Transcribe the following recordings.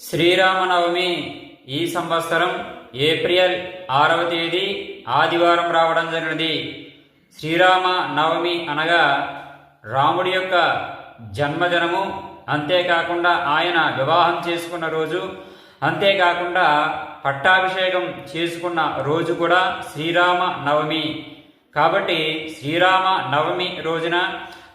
శ్రీరామనవమి ఈ సంవత్సరం ఏప్రిల్ ఆరవ తేదీ ఆదివారం రావడం జరిగినది. శ్రీరామ నవమి అనగా రాముడి యొక్క జన్మదినము. అంతేకాకుండా ఆయన వివాహం చేసుకున్న రోజు అంతేకాకుండా పట్టాభిషేకం చేసుకున్న రోజు కూడా శ్రీరామ నవమి కాబట్టి శ్రీరామ నవమి రోజున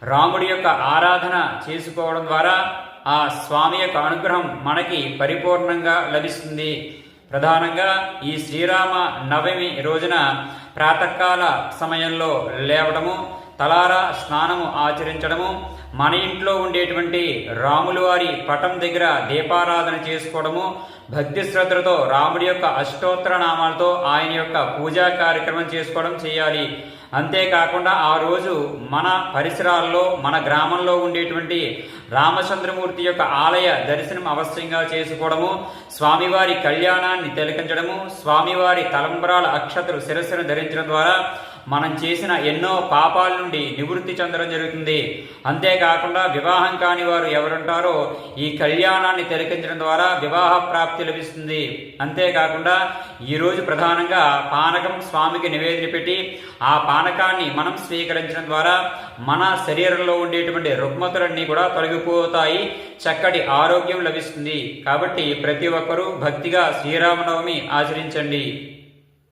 రాముడి యొక్క ఆరాధన చేసుకోవడం ద్వారా ఆ స్వామి యొక్క అనుగ్రహం మనకి పరిపూర్ణంగా లభిస్తుంది. ప్రధానంగా ఈ శ్రీరామ నవమి రోజున ప్రాతకాల సమయంలో లేవడము తలారా స్నానము ఆచరించడము. మన ఇంట్లో ఉండేటువంటి రాములు వారి పటం దగ్గర దీపారాధన చేసుకోవడము. భక్తి శ్రద్ధలతో రాముడి యొక్క అష్టోత్తర నామాలతో ఆయన యొక్క పూజా కార్యక్రమం చేసుకోవడం చేయాలి. అంతేకాకుండా ఆ రోజు మన పరిసరాల్లో మన గ్రామంలో ఉండేటువంటి రామచంద్రమూర్తి యొక్క ఆలయ దర్శనం అవశ్యంగా చేసుకోవడము. స్వామివారి కళ్యాణాన్ని తిలకించడము. స్వామివారి తలంబరాల అక్షతలు శిరస్సును ధరించడం ద్వారా మనం చేసిన ఎన్నో పాపాల నుండి నివృత్తి చెందడం జరుగుతుంది. అంతేకాకుండా వివాహం కాని వారు ఎవరుంటారో ఈ కళ్యాణాన్ని తిలకించడం ద్వారా వివాహ ప్రాప్తి లభిస్తుంది. అంతేకాకుండా ఈరోజు ప్రధానంగా పానకం స్వామికి నివేదన పెట్టి ఆ పానకాన్ని మనం స్వీకరించడం ద్వారా మన శరీరంలో ఉండేటువంటి రుగ్మతులన్నీ కూడా తొలగిపోతాయి. చక్కటి ఆరోగ్యం లభిస్తుంది. కాబట్టి ప్రతి ఒక్కరూ భక్తిగా శ్రీరామనవమి ఆచరించండి.